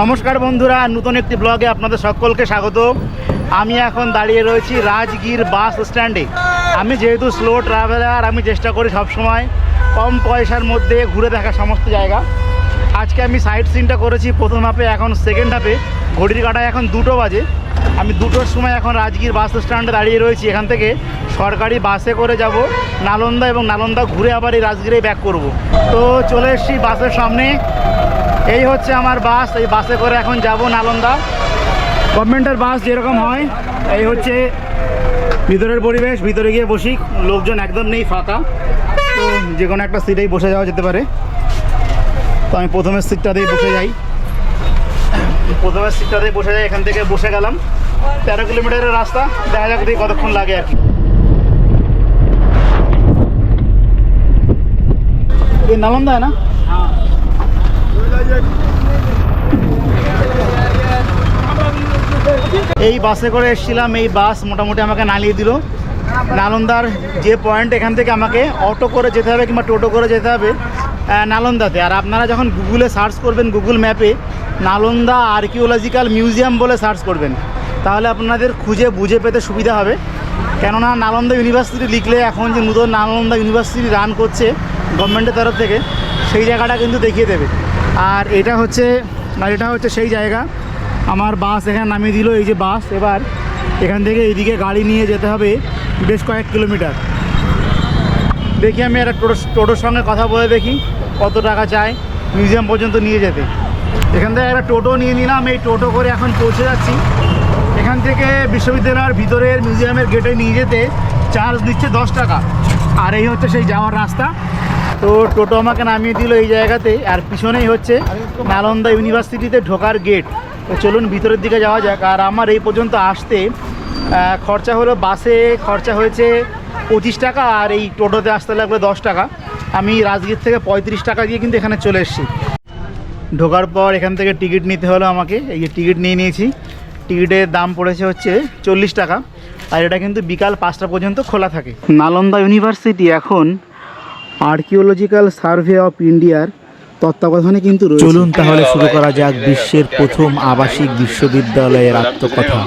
নমস্কার বন্ধুরা, নতুন একটি ব্লগে আপনাদের সকলকে স্বাগত আমি এখন দাঁড়িয়ে রয়েছি রাজগীর বাস স্ট্যান্ডে। আমি যেহেতু স্লো ট্রাভেলার আমি চেষ্টা করি সবসময় কম পয়সার মধ্যে ঘুরে দেখা সমস্ত জায়গা। আজকে আমি সাইড সিনটা করেছি, প্রথম হাফে এখন সেকেন্ড হাফে ঘড়ির কাটায় এখন দুটো বাজে। আমি দুটোর সময় এখন রাজগীর বাস স্ট্যান্ডে দাঁড়িয়ে রয়েছি। এখান থেকে সরকারি বাসে করে যাব। নালন্দা এবং নালন্দা ঘুরে আবার এই রাজগীরে ব্যাক করব। তো চলে এসেছি বাসের সামনে। এই হচ্ছে আমার বাস, এই বাসে করে এখন যাব নালন্দা। গভর্নমেন্টের বাস যেরকম হয়, এই হচ্ছে ভিতরের পরিবেশ, ভিতরে গিয়ে বসি, লোকজন একদম নেই ফাঁকা। তো যে কোনো একটা সিটেই বসে যাওয়া যেতে পারে। তো আমি প্রথমের সিটটাতেই বসে যাই। প্রথমের সিটটাতেই বসে যাই, এখান থেকে বসে গেলাম। তেরো কিলোমিটারের রাস্তা, দেখা যাক দেখি কতক্ষণ লাগে আর কি। নালন্দা ना এই বাসে করে এসেছিলাম, এই বাস মোটামুটি আমাকে নালিয়ে দিল। নালন্দার যে পয়েন্ট এখান থেকে আমাকে অটো করে যেতে হবে কিংবা টোটো করে যেতে হবে নালন্দাতে। আর আপনারা যখন গুগলে সার্চ করবেন গুগল ম্যাপে নালন্দা আর্কিওলজিক্যাল মিউজিয়াম বলে সার্চ করবেন, তাহলে আপনাদের খুঁজে বুঝে পেতে সুবিধা হবে। কেননা নালন্দা ইউনিভার্সিটি লিখলে এখন যে নতুন নালন্দা ইউনিভার্সিটি রান করছে গভর্নমেন্টের তরফ থেকে, সেই জায়গাটা কিন্তু দেখিয়ে দেবে। আর এটা হচ্ছে, আর এটা হচ্ছে সেই জায়গা। আমার বাস এখানে নামিয়ে দিল, এই যে বাস। এবার এখান থেকে এইদিকে গাড়ি নিয়ে যেতে হবে বেশ কয়েক কিলোমিটার। দেখি আমি একটা টোটো, টোটোর সঙ্গে কথা বলে দেখি কত টাকা চায় মিউজিয়াম পর্যন্ত নিয়ে যেতে। এখান থেকে একটা টোটো নিয়ে নিলাম, এই টোটো করে এখন পৌঁছে যাচ্ছি। এখান থেকে বিশ্ববিদ্যালয়ের ভিতরের মিউজিয়ামের গেটে নিয়ে যেতে চার্জ দিচ্ছে দশ টাকা। আর এই হচ্ছে সেই যাওয়ার রাস্তা। তো টোটো আমাকে নামিয়ে দিল এই জায়গাতে আর পিছনেই হচ্ছে নালন্দা ইউনিভার্সিটিতে ঢোকার গেট তো চলুন ভিতরের দিকে যাওয়া যাক। আর আমার এই পর্যন্ত আসতে খরচা হলো বাসে, খরচা হয়েছে পঁচিশ টাকা, আর এই টোটোতে আসতে লাগবে দশ টাকা। আমি রাজগীর থেকে পঁয়ত্রিশ টাকা দিয়ে কিন্তু এখানে চলে এসেছি। ঢোকার পর এখান থেকে টিকিট নিতে হলো আমাকে। এই যে টিকিট নিয়ে নিয়েছি। টিকিটের দাম পড়েছে হচ্ছে চল্লিশ টাকা। আর এটা কিন্তু বিকাল পাঁচটা পর্যন্ত খোলা থাকে। নালন্দা ইউনিভার্সিটি এখন আর্কিওলজিক্যাল সার্ভে অফ ইন্ডিয়ার তত্ত্বাবধানে কিন্তু চলুন তাহলে শুরু করা যাক বিশ্বের প্রথম আবাসিক বিশ্ববিদ্যালয়ের আত্মকথা।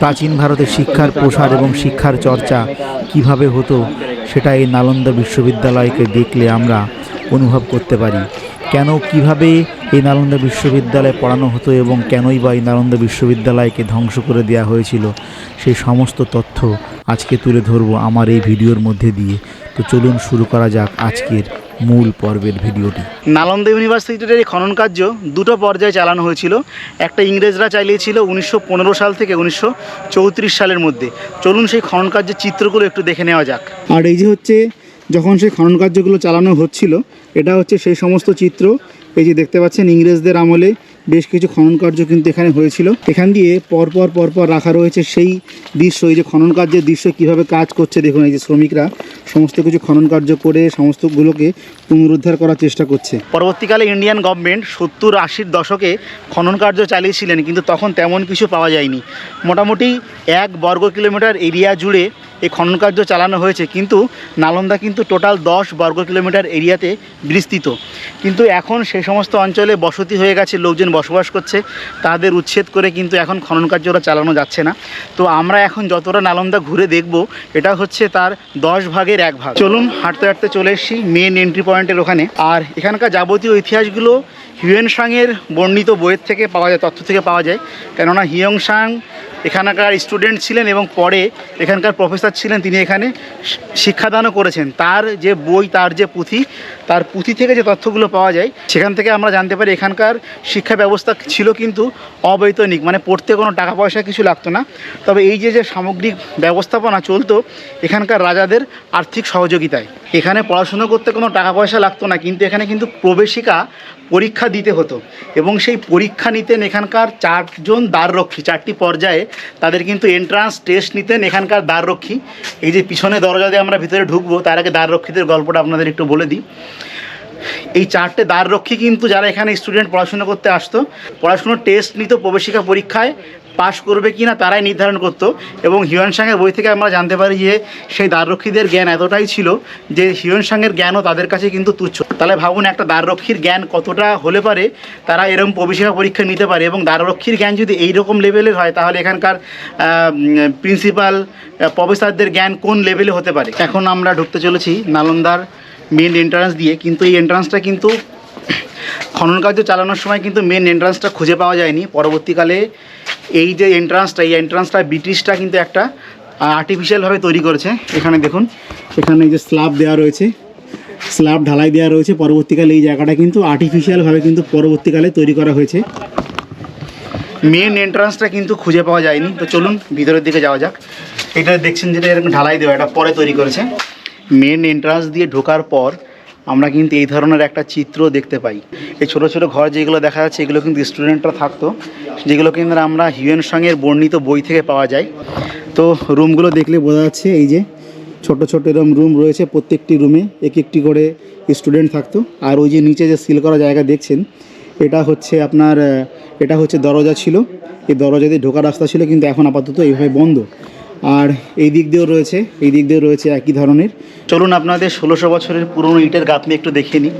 প্রাচীন ভারতে শিক্ষার প্রসার এবং শিক্ষার চর্চা কীভাবে হতো, সেটা এই নালন্দা বিশ্ববিদ্যালয়কে দেখলে আমরা অনুভব করতে পারি। কেন কীভাবে এই নালন্দা বিশ্ববিদ্যালয়ে পড়ানো হতো এবং কেনই বা এই নালন্দা বিশ্ববিদ্যালয়কে ধ্বংস করে দেওয়া হয়েছিল সেই সমস্ত তথ্য আজকে তুলে ধরবো আমার এই ভিডিওর মধ্যে দিয়ে। তো চলুন শুরু করা যাক আজকের মূল পর্বের ভিডিওটি। নালন্দা ইউনিভার্সিটির এই খনন কার্য দুটো পর্যায়ে চালানো হয়েছিল। একটা ইংরেজরা চালিয়েছিল উনিশশো পনেরো সাল থেকে উনিশশো চৌত্রিশ সালের মধ্যে। চলুন সেই খনন কার্যের চিত্রগুলো একটু দেখে নেওয়া যাক। আর এই যে হচ্ছে যখন সেই খনন কার্যগুলো চালানো হচ্ছিল এটা হচ্ছে সেই সমস্ত চিত্র। এই যে দেখতে পাচ্ছেন ইংরেজদের আমলে বেশ কিছু খনন কার্য কিন্তু এখানে হয়েছিল। এখান দিয়ে পরপর পরপর রাখা রয়েছে সেই দৃশ্য। এই যে খনন কার্যের দৃশ্য কীভাবে কাজ করছে দেখুন এই যে শ্রমিকরা। সমস্ত কিছু খনন কার্য করে সমস্তগুলোকে পুনরুদ্ধার করার চেষ্টা করছে। পরবর্তীকালে ইন্ডিয়ান গভর্নমেন্ট সত্তর আশির দশকে খনন কার্য চালিয়েছিলেন, কিন্তু তখন তেমন কিছু পাওয়া যায়নি। মোটামুটি এক বর্গ কিলোমিটার এরিয়া জুড়ে এই খনন কার্য চালানো হয়েছে, কিন্তু নালন্দা কিন্তু টোটাল দশ বর্গ কিলোমিটার এরিয়াতে বিস্তৃত। কিন্তু এখন সেই সমস্ত অঞ্চলে বসতি হয়ে গেছে, লোকজন বসবাস করছে, তাদের উচ্ছেদ করে কিন্তু এখন খনন কার্যটা চালানো যাচ্ছে না। তো আমরা এখন যতটা নালন্দা ঘুরে দেখব, এটা হচ্ছে তার দশ ভাগের এক ভাগ। চলুন, হাঁটতে হাঁটতে চলে এসেছি মেন এন্ট্রি পয়েন্টের ওখানে। আর এখানকার যাবতীয় ইতিহাসগুলো হিউয়েন সাংয়ের বর্ণিত বইয়ের থেকে পাওয়া যায়, তথ্য থেকে পাওয়া যায়। কেননা হিয়ং সাং এখানকার স্টুডেন্ট ছিলেন এবং পরে এখানকার প্রফেসর ছিলেন, তিনি এখানে শিক্ষাদানও করেছেন। তার যে বই, তার যে পুঁথি, তার পুঁথি থেকে যে তথ্যগুলো পাওয়া যায়, সেখান থেকে আমরা জানতে পারি এখানকার শিক্ষা ব্যবস্থা ছিল কিন্তু অবৈতনিক মানে পড়তে কোনো টাকা পয়সা কিছু লাগতো না। তবে এই যে যে সামগ্রিক ব্যবস্থাপনা চলতো, এখানকার রাজাদের আর্থিক সহযোগিতায়। এখানে পড়াশুনো করতে কোনো টাকা পয়সা লাগতো না, কিন্তু এখানে কিন্তু প্রবেশিকা পরীক্ষা দিতে হতো। এবং সেই পরীক্ষা নিতেন এখানকার চারজন দ্বাররক্ষী, চারটি পর্যায়ে তাদের কিন্তু এন্ট্রান্স টেস্ট নিতেন এখানকার দ্বাররক্ষী। এই যে পিছনে দরজা দিয়ে আমরা ভিতরে ঢুকবো, তার আগে দ্বাররক্ষীদের গল্পটা আপনাদের একটু বলে দিই। এই চারটে দ্বাররক্ষী কিন্তু যারা এখানে স্টুডেন্ট পড়াশোনা করতে আসতো, পড়াশুনোর টেস্ট নিত প্রবেশিকা পরীক্ষায় পাশ করবে কি না তারাই নির্ধারণ করতো এবং হিউয়ান সাংয়ের বই থেকে আমরা জানতে পারি যে সেই দ্বাররক্ষীদের জ্ঞান এতটাই ছিল যে হিউয়ান সাংয়ের জ্ঞানও তাদের কাছে কিন্তু তুচ্ছ। তাহলে ভাবুন একটা দ্বাররক্ষীর জ্ঞান কতটা হলে পারে, তারা এরকম প্রবেশিকা পরীক্ষা নিতে পারে এবং দ্বাররক্ষীর জ্ঞান যদি এইরকম লেভেলের হয়, তাহলে এখানকার প্রিন্সিপাল প্রফেসরদের জ্ঞান কোন লেভেলে হতে পারে? এখন আমরা ঢুকতে চলেছি নালন্দার মেন এন্ট্রান্স দিয়ে, কিন্তু এই এন্ট্রান্সটা কিন্তু খনন কার্য চালানোর সময় কিন্তু মেন এন্ট্রান্সটা খুঁজে পাওয়া যায়নি। পরবর্তীকালে এই যে এন্ট্রান্সটা এই এন্ট্রান্সটা ব্রিটিশটা কিন্তু একটা আর্টিফিশিয়ালভাবে তৈরি করেছে। এখানে দেখুন, এখানে যে স্ল্যাব দেওয়া রয়েছে স্ল্যাব ঢালাই দেওয়া রয়েছে। পরবর্তীকালে এই জায়গাটা কিন্তু আর্টিফিশিয়ালভাবে কিন্তু পরবর্তীকালে তৈরি করা হয়েছে। মেন এন্ট্রান্সটা কিন্তু খুঁজে পাওয়া যায়নি। তো চলুন ভিতরের দিকে যাওয়া যাক। এটা দেখছেন যেটা এরকম ঢালাই দেওয়া, এটা পরে তৈরি করেছে। মেন এন্ট্রান্স দিয়ে ঢোকার পর আমরা কিন্তু এই ধরনের একটা চিত্র দেখতে পাই। এই ছোটো ছোটো ঘর যেগুলো দেখা যাচ্ছে, এগুলো কিন্তু স্টুডেন্টরা থাকতো, যেগুলো কিন্তু আমরা হিউয়েন সঙ্গের বর্ণিত বই থেকে পাওয়া যায়। তো রুমগুলো দেখলে বোঝা যাচ্ছে এই যে ছোট ছোট এরকম রুম রয়েছে প্রত্যেকটি রুমে এক একটি করে স্টুডেন্ট থাকতো। আর ওই যে নিচে যে সিল করা জায়গা দেখছেন, এটা হচ্ছে আপনার, এটা হচ্ছে দরজা ছিল। এই দরজা দিয়ে ঢোকার রাস্তা ছিল, কিন্তু এখন আপাতত এইভাবে বন্ধ। আর এই দিক দিয়েও রয়েছে, এই দিক দিয়েও রয়েছে একই ধরনের। চলুন আপনাদের ষোলোশো বছরের পুরনো ইটের গাঁথনি একটু দেখে নিই।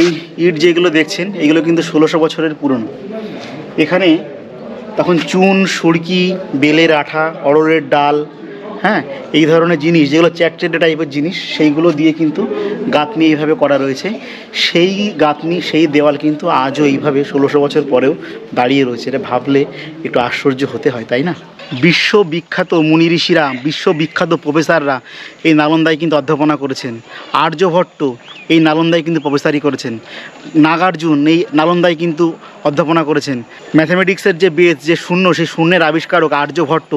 এই ইট যেগুলো দেখছেন, এগুলো কিন্তু ষোলোশো বছরের পুরনো। এখানে তখন চুন, সুরকি, বেলের আঠা অড়রের ডাল হ্যাঁ এই ধরনের জিনিস, যেগুলো চ্যাটচেটে টাইপের জিনিস, সেইগুলো দিয়ে কিন্তু গাঁথনি এইভাবে করা রয়েছে। সেই গাঁথনি, সেই দেওয়াল কিন্তু আজও এইভাবে ষোলোশো বছর পরেও দাঁড়িয়ে রয়েছে। এটা ভাবলে একটু আশ্চর্য হতে হয়, তাই না? বিশ্ববিখ্যাত মুনি ঋষিরা, বিশ্ববিখ্যাত প্রফেসররা এই নালন্দায় কিন্তু অধ্যাপনা করেছেন। আর্যভট্ট এই নালন্দায় কিন্তু প্রফেসারি করেছেন। নাগার্জুন এই নালন্দায় কিন্তু অধ্যাপনা করেছেন। ম্যাথামেটিক্সের যে বেদ, যে শূন্য, সেই শূন্যের আবিষ্কারক আর্যভট্ট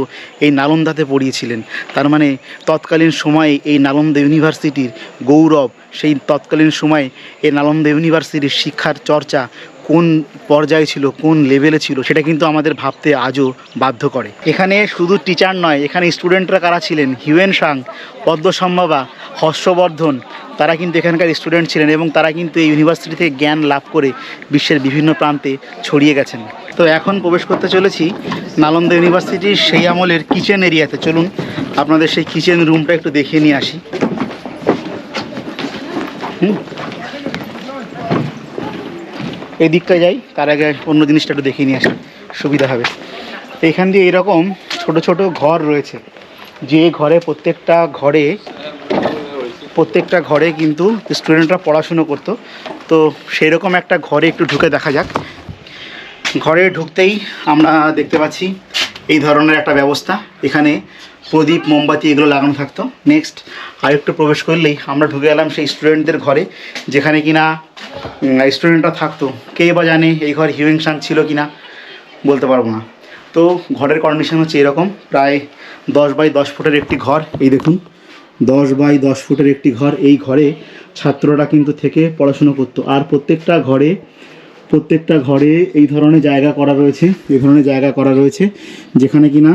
এই নালন্দাতে পড়িয়েছিলেন। তার মানে তৎকালীন সময়ে এই নালন্দা ইউনিভার্সিটির গৌরব, সেই তৎকালীন সময়ে এই নালন্দা ইউনিভার্সিটির শিক্ষার চর্চা কোন পর্যায়ে ছিল, কোন লেভেলে ছিল, সেটা কিন্তু আমাদের ভাবতে আজও বাধ্য করে। এখানে শুধু টিচার নয়, এখানে স্টুডেন্টরা কারা ছিলেন? হিউয়েন সাং পদ্মসম্ভবা, হর্ষবর্ধন, তারা কিন্তু এখানকার স্টুডেন্ট ছিলেন এবং তারা কিন্তু এই ইউনিভার্সিটি থেকে জ্ঞান লাভ করে বিশ্বের বিভিন্ন প্রান্তে ছড়িয়ে গেছেন। তো এখন প্রবেশ করতে চলেছি নালন্দা ইউনিভার্সিটির সেই আমলের কিচেন এরিয়াতে চলুন, আপনাদের সেই কিচেন রুমটা একটু দেখিয়ে নিয়ে আসি। হুম এই দিকটা যাই, তার আগে অন্য জিনিসটা একটু দেখিয়ে নিয়ে আসি, সুবিধা হবে। এইখান দিয়ে এরকম ছোট ছোট ঘর রয়েছে, যে ঘরে প্রত্যেকটা ঘরে প্রত্যেকটা ঘরে কিন্তু স্টুডেন্টরা পড়াশুনো করতো। তো সেই রকম একটা ঘরে একটু ঢুকে দেখা যাক। ঘরে ঢুকতেই আমরা দেখতে পাচ্ছি এই ধরনের একটা ব্যবস্থা। এখানে প্রদীপ, মোমবাতি, এগুলো লাগানো থাকতো। নেক্সট আরেকটু প্রবেশ করলেই আমরা ঢুকে গেলাম সেই স্টুডেন্টদের ঘরে, যেখানে কিনা স্টুডেন্টরা থাকতো। কে বা জানে এই ঘর হিউইং সাং ছিল কিনা, বলতে পারব না। তো ঘরের কন্ডিশন হচ্ছে এরকম, প্রায় দশ বাই দশ ফুটের একটি ঘর, এই দেখুন, দশ বাই দশ ফুটের একটি ঘর, এই ঘরে ছাত্ররা কিন্তু থেকে পড়াশুনো করতো। আর প্রত্যেকটা ঘরে প্রত্যেকটা ঘরে এই ধরনের জায়গা করা রয়েছে, এই ধরনের জায়গা করা রয়েছে, যেখানে কিনা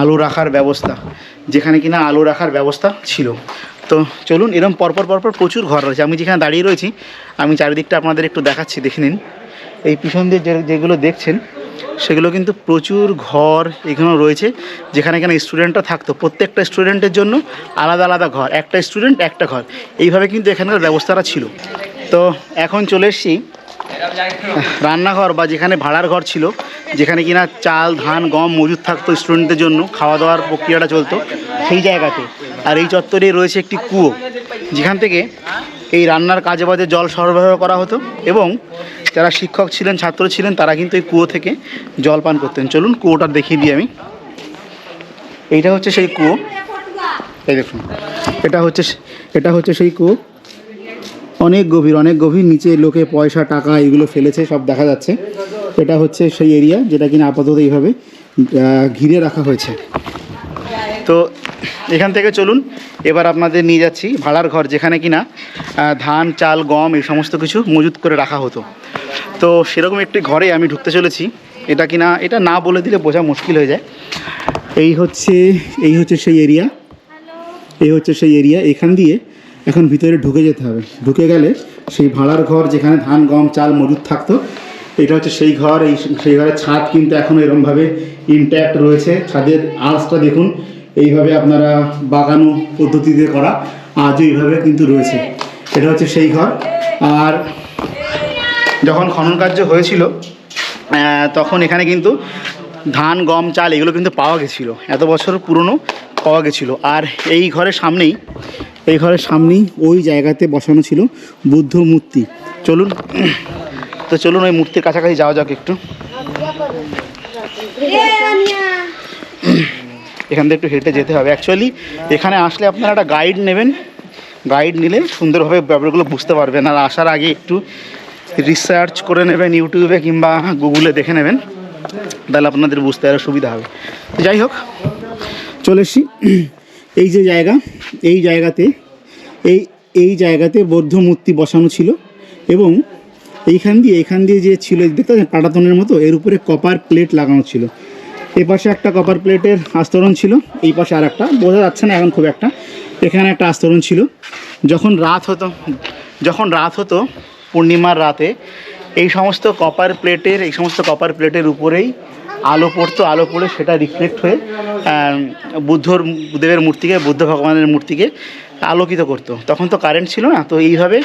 আলো রাখার ব্যবস্থা, যেখানে কিনা আলু রাখার ব্যবস্থা ছিল। তো চলুন এরকম পরপর পরপর প্রচুর ঘর রয়েছে। আমি যেখানে দাঁড়িয়ে রয়েছি, আমি চারিদিকটা আপনাদের একটু দেখাচ্ছি, দেখে নিন। এই পিছন দিয়ে যেগুলো দেখছেন, সেগুলো কিন্তু প্রচুর ঘর এখানে রয়েছে, যেখানে এখানে স্টুডেন্টরা থাকতো। প্রত্যেকটা স্টুডেন্টের জন্য আলাদা আলাদা ঘর। একটা স্টুডেন্ট একটা ঘর। এইভাবে কিন্তু এখানকার ব্যবস্থাটা ছিল। তো এখন চলে এসেছি রান্নাঘর বা যেখানে ভাড়ার ঘর ছিল, যেখানে কিনা চাল, ধান, গম মজুদ থাকতো স্টুডেন্টদের জন্য, খাওয়া দাওয়ার প্রক্রিয়াটা চলতো সেই জায়গাতে। আর এই চত্বরে রয়েছে একটি কুয়ো, যেখান থেকে এই রান্নার কাজে বাজে জল সরবরাহ করা হতো এবং যারা শিক্ষক ছিলেন, ছাত্র ছিলেন, তারা কিন্তু এই কুয়ো থেকে জল পান করতেন। চলুন কুয়োটা দেখিয়ে দিই আমি। এইটা হচ্ছে সেই কুয়ো। এই দেখুন, এটা হচ্ছে এটা হচ্ছে সেই কুয়ো। অনেক গভীর অনেক গভীর নিচে লোকে পয়সা, টাকা এগুলো ফেলেছে, সব দেখা যাচ্ছে। এটা হচ্ছে সেই এরিয়া যেটা কিনা আপাতত এইভাবে ঘিরে রাখা হয়েছে। তো এখান থেকে চলুন, এবার আপনাদের নিয়ে যাচ্ছি ভাড়ার ঘর, যেখানে কিনা ধান, চাল, গম এই সমস্ত কিছু মজুত করে রাখা হতো। তো সেরকম একটি ঘরে আমি ঢুকতে চলেছি। এটা কিনা, এটা না বলে দিলে বোঝা মুশকিল হয়ে যায়। এই হচ্ছে এই হচ্ছে সেই এরিয়া এই হচ্ছে সেই এরিয়া এখান দিয়ে এখন ভিতরে ঢুকে যেতে হবে। ঢুকে গেলে সেই ভাড়ার ঘর যেখানে ধান, গম, চাল মজুদ থাকতো, এটা হচ্ছে সেই ঘর। এই সেই ঘরের ছাদ কিন্তু এখনও এরকমভাবে ইনট্যাক্ট রয়েছে। ছাদের আঁচটা দেখুন, এইভাবে আপনারা বাগানো পদ্ধতিতে করা, আজও এইভাবে কিন্তু রয়েছে। এটা হচ্ছে সেই ঘর। আর যখন খনন কার্য হয়েছিল তখন এখানে কিন্তু ধান, গম, চাল, এগুলো কিন্তু পাওয়া গেছিল। এত বছর পুরনো পাওয়া গেছিল। আর এই ঘরের সামনেই, এই ঘরের সামনেই ওই জায়গাতে বসানো ছিল বুদ্ধ মূর্তি। চলুন, তো চলুন ওই মূর্তির কাছাকাছি যাওয়া যাক একটু। এখান থেকে একটু হেঁটে যেতে হবে। অ্যাকচুয়ালি এখানে আসলে আপনারা একটা গাইড নেবেন। গাইড নিলে সুন্দরভাবে ব্যাপারগুলো বুঝতে পারবেন। আর আসার আগে একটু রিসার্চ করে নেবেন ইউটিউবে কিংবা গুগলে দেখে নেবেন। তাহলে আপনাদের বুঝতে আরও সুবিধা হবে। তো যাই হোক চলে এসছি। এই যে জায়গা, এই জায়গাতে, এই এই জায়গাতে বৌদ্ধ মূর্তি বসানো ছিল এবং এইখান দিয়ে এইখান দিয়ে যে ছিল, দেখতে পাটাতনের মতো, এর উপরে কপার প্লেট লাগানো ছিল। এই পাশে একটা কপার প্লেটের আস্তরণ ছিল, এই পাশে আর একটা বোঝা যাচ্ছে না এখন খুব একটা। এখানে একটা আস্তরণ ছিল। যখন রাত হতো, যখন রাত হতো, পূর্ণিমার রাতে, এই সমস্ত কপার প্লেটের এই সমস্ত কপার প্লেটের উপরেই আলো পড়তো, আলো পড়ে সেটা রিফ্লেক্ট হয়ে বুদ্ধর, দেবের মূর্তিকে, বুদ্ধ ভগবানের মূর্তিকে আলোকিত করতো। তখন তো কারেন্ট ছিল না, তো এইভাবে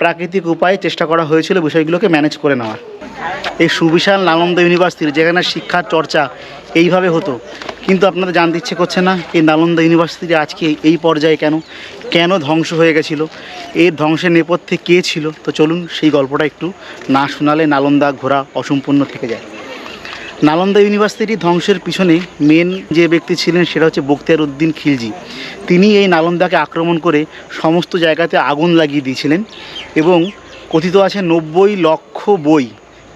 প্রাকৃতিক উপায়ে চেষ্টা করা হয়েছিল বিষয়গুলোকে ম্যানেজ করে নেওয়ার এই সুবিশাল নালন্দা ইউনিভার্সিটির যেখানে শিক্ষার চর্চা এইভাবে হতো। কিন্তু আপনাদের জানতে ইচ্ছে করছে না, এই নালন্দা ইউনিভার্সিটি আজকে এই পর্যায়ে কেন? কেন ধ্বংস হয়ে গেছিল? এর ধ্বংসের নেপথ্যে কে ছিল? তো চলুন সেই গল্পটা একটু না শোনালে নালন্দা ঘোরা অসম্পূর্ণ থেকে যায়। নালন্দা ইউনিভার্সিটি ধ্বংসের পিছনে মেন যে ব্যক্তি ছিলেন সেটা হচ্ছে বক্তিয়ার উদ্দিন খিলজি। তিনি এই নালন্দাকে আক্রমণ করে সমস্ত জায়গাতে আগুন লাগিয়ে দিয়েছিলেন এবং কথিত আছে নব্বই লক্ষ বই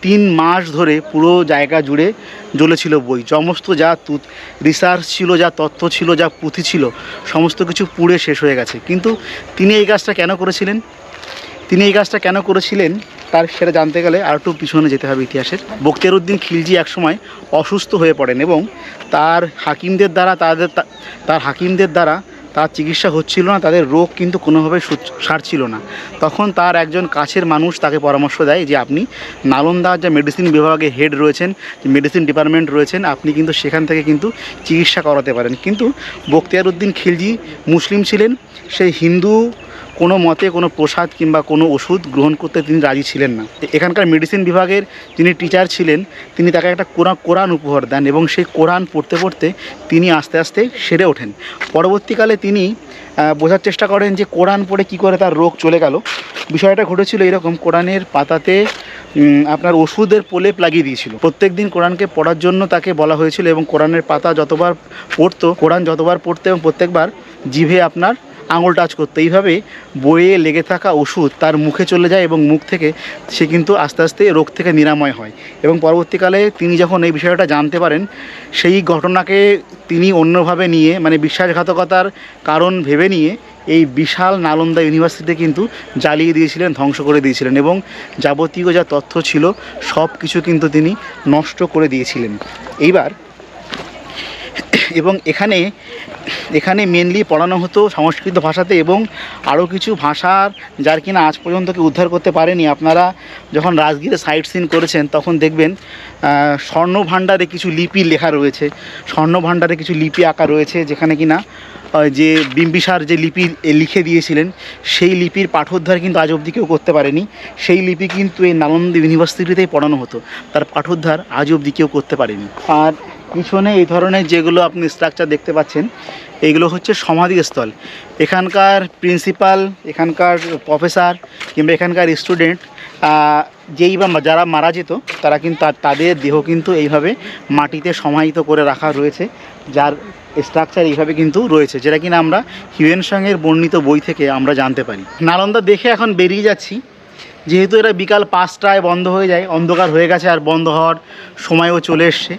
তিন মাস ধরে পুরো জায়গা জুড়ে জ্বলেছিল বই। সমস্ত যা রিসার্চ ছিল, যা তথ্য ছিল, যা পুঁথি ছিল, সমস্ত কিছু পুড়ে শেষ হয়ে গেছে। কিন্তু তিনি এই কাজটা কেন করেছিলেন? তিনি এই কাজটা কেন করেছিলেন? তার সেটা জানতে গেলে আর একটু পিছনে যেতে হবে ইতিহাসের। বখতিয়ার উদ্দিন খিলজি একসময় অসুস্থ হয়ে পড়েন এবং তার হাকিমদের দ্বারা তাদের তার হাকিমদের দ্বারা তার চিকিৎসা হচ্ছিল না, তাদের রোগ কিন্তু কোনোভাবে সারছিল না। তখন তার একজন কাছের মানুষ তাকে পরামর্শ দেয় যে, আপনি নালন্দার যে মেডিসিন বিভাগে হেড রয়েছেন, যে মেডিসিন ডিপার্টমেন্ট রয়েছেন, আপনি কিন্তু সেখান থেকে কিন্তু চিকিৎসা করাতে পারেন। কিন্তু বখতিয়ার উদ্দিন খিলজি মুসলিম ছিলেন সেই হিন্দু কোনো মতে কোনো প্রসাদ কিংবা কোনো ওষুধ গ্রহণ করতে তিনি রাজি ছিলেন না। এখানকার মেডিসিন বিভাগের যিনি টিচার ছিলেন, তিনি তাকে একটা কোরআন কোরআন উপহার দেন এবং সেই কোরআন পড়তে পড়তে তিনি আস্তে আস্তে সেরে ওঠেন। পরবর্তীকালে তিনি বোঝার চেষ্টা করেন যে কোরআন পড়ে কি করে তার রোগ চলে গেল। বিষয়টা ঘটেছিল এরকম, কোরআনের পাতাতে আপনার ওষুধের প্রলেপ লাগিয়ে দিয়েছিল। প্রত্যেক দিন কোরআনকে পড়ার জন্য তাকে বলা হয়েছিল এবং কোরআনের পাতা যতবার পড়তো, কোরআন যতবার পড়তো এবং প্রত্যেকবার জিভে আপনার আঙুল টাচ করতো। এইভাবে বইয়ে লেগে থাকা ওষুধ তার মুখে চলে যায় এবং মুখ থেকে সে কিন্তু আস্তে আস্তে রোগ থেকে নিরাময় হয়। এবং পরবর্তীকালে তিনি যখন এই বিষয়টা জানতে পারেন, সেই ঘটনাকে তিনি অন্যভাবে নিয়ে মানে বিশ্বাসঘাতকতার কারণ ভেবে নিয়ে এই বিশাল নালন্দা ইউনিভার্সিটি কিন্তু জ্বালিয়ে দিয়েছিলেন, ধ্বংস করে দিয়েছিলেন এবং যাবতীয় যা তথ্য ছিল সব কিছু কিন্তু তিনি নষ্ট করে দিয়েছিলেন। এইবার এবং এখানে এখানে মেনলি পড়ানো হতো সংস্কৃত ভাষাতে এবং আরও কিছু ভাষার যার কিনা আজ পর্যন্ত কি উদ্ধার করতে পারেনি। আপনারা যখন রাজগীরে সাইট সিন করেছেন, তখন দেখবেন স্বর্ণ ভাণ্ডারে কিছু লিপি লেখা রয়েছে। স্বর্ণ ভাণ্ডারে কিছু লিপি আঁকা রয়েছে, যেখানে কিনা যে বিম্বিসার যে লিপি লিখে দিয়েছিলেন, সেই লিপির পাঠোদ্ধার কিন্তু আজ অবধি কেউ করতে পারেনি। সেই লিপি কিন্তু এই নালন্দা ইউনিভার্সিটিতেই পড়ানো হতো। তার পাঠোদ্ধার আজ অবধি কেউ করতে পারেনি। আর পিছনে এই ধরনের যেগুলো আপনি স্ট্রাকচার দেখতে পাচ্ছেন এইগুলো হচ্ছে সমাধিস্থল। এখানকার প্রিন্সিপাল এখানকার প্রফেসর কিংবা এখানকার স্টুডেন্ট যেই বা যারা মারা যেত, তারা কিন্তু তাদের দেহ কিন্তু এইভাবে মাটিতে সমাহিত করে রাখা রয়েছে, যার স্ট্রাকচার এইভাবে কিন্তু রয়েছে, যেটা কিনা আমরা হিউয়েন সঙ্গের বর্ণিত বই থেকে আমরা জানতে পারি। নালন্দা দেখে এখন বেরিয়ে যাচ্ছি, যেহেতু এটা বিকাল পাঁচটায় বন্ধ হয়ে যায়, অন্ধকার হয়ে গেছে আর বন্ধ হওয়ার সময়ও চলে এসছে।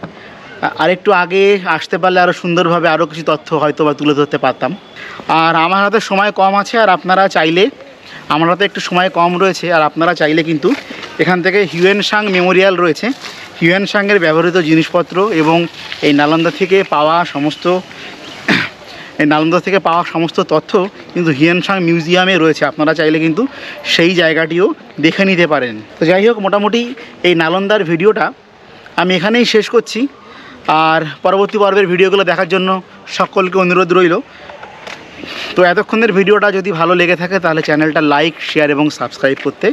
আরেকটু আগে আসতে পারলে আরও সুন্দরভাবে আরও কিছু তথ্য হয়তো বা তুলে ধরতে পারতাম। আর আমার হাতে সময় কম আছে, আর আপনারা চাইলে, আমার হাতে একটু সময় কম রয়েছে, আর আপনারা চাইলে কিন্তু এখান থেকে হিউয়েন সাং মেমোরিয়াল রয়েছে। হিউয়েন সাংয়ের ব্যবহৃত জিনিসপত্র এবং এই নালন্দা থেকে পাওয়া সমস্ত, এই নালন্দা থেকে পাওয়া সমস্ত তথ্য কিন্তু হিয়েনসাং মিউজিয়ামে রয়েছে। আপনারা চাইলে কিন্তু সেই জায়গাটিও দেখে নিতে পারেন। তো যাই হোক, মোটামুটি এই নালন্দার ভিডিওটা আমি এখানেই শেষ করছি। আর পরবর্তী পর্বের ভিডিওগুলো দেখার জন্য সকলকে অনুরোধ রইল। তো এতক্ষণের ভিডিওটা যদি ভালো লেগে থাকে, তাহলে চ্যানেলটা লাইক, শেয়ার এবং সাবস্ক্রাইব করতে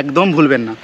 একদম ভুলবেন না।